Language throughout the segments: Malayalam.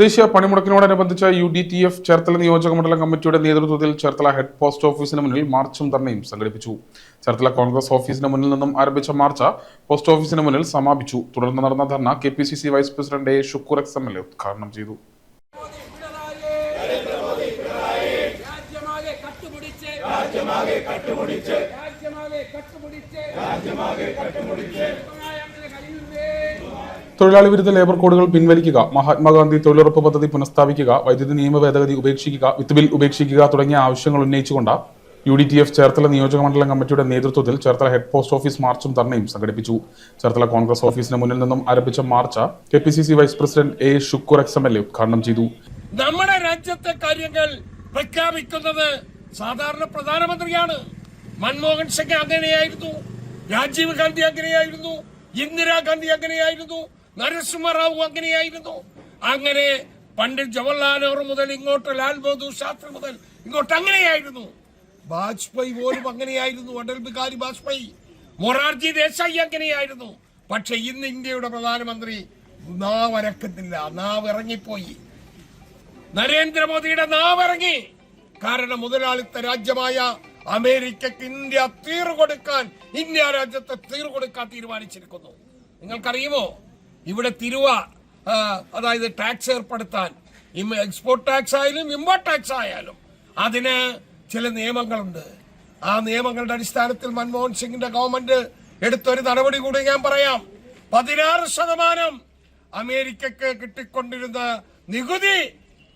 ദേശീയ പണിമുടക്കിനോടനുബന്ധിച്ച് U D T F Cherthala നിയോജക മണ്ഡലം കമ്മിറ്റിയുടെ നേതൃത്വത്തിൽ ചേർത്തല ഹെഡ് പോസ്റ്റ് ഓഫീസിന് മുന്നിൽ മാർച്ചും ധർണയും സംഘടിപ്പിച്ചു. ചേർത്തല കോൺഗ്രസ് ഓഫീസിന് മുന്നിൽ നിന്നും ആരംഭിച്ച മാർച്ച് പോസ്റ്റ് ഓഫീസിന് മുന്നിൽ സമാപിച്ചു. തുടർന്ന് നടന്ന ധർണ K P C C vice president A Shukoor ex M L A ഉദ്ഘാടനം ചെയ്തു. രാജ്യമാകെ തൊഴിലാളി വിരുദ്ധ ലേബർ കോഡുകൾ പിൻവലിക്കുക മഹാത്മാഗാന്ധി തൊഴിലുറപ്പ് പദ്ധതി പുനഃസ്ഥാപിക്കുക വൈദ്യുതി നിയമ ഭേദഗതി ഉപേക്ഷിക്കുക വിത്ത് ബിൽ ഉപേക്ഷിക്കുക തുടങ്ങിയ ആവശ്യങ്ങൾ ഉന്നയിച്ചുകൊണ്ട് U D T F Cherthala നിയോജക മണ്ഡലം കമ്മിറ്റിയുടെ നേതൃത്വത്തിൽ ചേർത്തല ഹെഡ് പോസ്റ്റ് ഓഫീസ് മാർച്ചും ധർണയും സംഘടിപ്പിച്ചു. ചേർത്തല കോൺഗ്രസ് ഓഫീസിന് മുന്നിൽ നിന്നും ആരംഭിച്ച march K P C C vice president A Shukoor ex M L A ഉദ്ഘാടനം ചെയ്തു. നമ്മുടെ രാജ്യത്തെ കാര്യങ്ങൾ പ്രഖ്യാപിക്കുന്നത് സാധാരണ പ്രധാനമന്ത്രിയാണ്. മൻമോഹൻ സിംഗ് അങ്ങനെയായിരുന്നു രാജീവ് ഗാന്ധി അങ്ങനെയായിരുന്നു ഇന്ദിരാഗാന്ധി അങ്ങനെയായിരുന്നു നരസിംഹറാവു അങ്ങനെയായിരുന്നു. അങ്ങനെ പണ്ഡിറ്റ് ജവഹർലാൽ നെഹ്റു മുതൽ ഇങ്ങോട്ട് ലാൽ ബഹദൂർ ശാസ്ത്രി മുതൽ ഇങ്ങോട്ട് അങ്ങനെയായിരുന്നു. വാജ്പേയി പോലും അങ്ങനെയായിരുന്നു. അടൽ ബിഹാരി വാജ്പേയി മൊറാർജി ദേശായി അങ്ങനെയായിരുന്നു. പക്ഷെ ഇന്ന് ഇന്ത്യയുടെ പ്രധാനമന്ത്രി നാവ് അരക്കുന്നില്ല നാവ് ഇറങ്ങിപ്പോയി നരേന്ദ്രമോദിയുടെ നാവ് ഇറങ്ങി കാരണം മുതലാളിത്ത രാജ്യമായ അമേരിക്കക്ക് ഇന്ത്യ തീർ കൊടുക്കാൻ ഇന്ത്യ രാജ്യത്തെ തീർ കൊടുക്കാൻ തീരുമാനിച്ചിരിക്കുന്നു. നിങ്ങൾക്കറിയുമോ? ഇവിടെ തിരുവ അതായത് ടാക്സ് ഏർപ്പെടുത്താൻ. എക്സ്പോർട്ട് ടാക്സ് ആയാലും ഇമ്പോർട്ട് ടാക്സ് ആയാലും അതിന് ചില നിയമങ്ങളുണ്ട്. ആ നിയമങ്ങളുടെ അടിസ്ഥാനത്തിൽ മൻമോഹൻ സിംഗിന്റെ ഗവൺമെന്റ് എടുത്തൊരു നടപടി കൂടി ഞാൻ പറയാം. പതിനാറ് ശതമാനം അമേരിക്കക്ക് കിട്ടിക്കൊണ്ടിരുന്ന നികുതി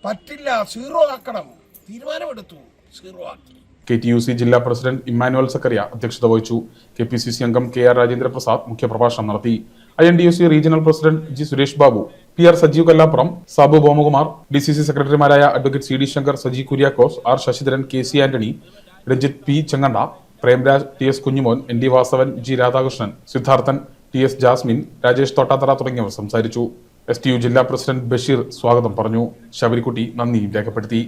പറ്റില്ല സീറോ ആക്കണം. തീരുമാനമെടുത്തു സീറോ ആക്കി. കെ ടി യു സി ജില്ലാ പ്രസിഡന്റ് ഇമ്മാനുവൽ സക്കറിയ അധ്യക്ഷത വഹിച്ചു. കെ പി സി സി അംഗം കെ ആർ രാജേന്ദ്ര പ്രസാദ് മുഖ്യപ്രഭാഷണം നടത്തി. I N T U C regional president G Suresh Babu P R Sajeev Kallappuram Sabu Bomakumar D C C സെക്രട്ടറിമാരായ advocate C D Shankar Saji Kuriakose R Sasidharan K C Antony Ranjith P Chenganda Premraj T S Kunjumon N D Vasavan G Radhakrishnan Siddharthan T S Jasmine Rajesh Thottathara തുടങ്ങിയവർ സംസാരിച്ചു. എസ് ടി യു ജില്ലാ പ്രസിഡന്റ് ബഷീർ സ്വാഗതം പറഞ്ഞു. ശബരിക്കുട്ടി നന്ദി രേഖപ്പെടുത്തി.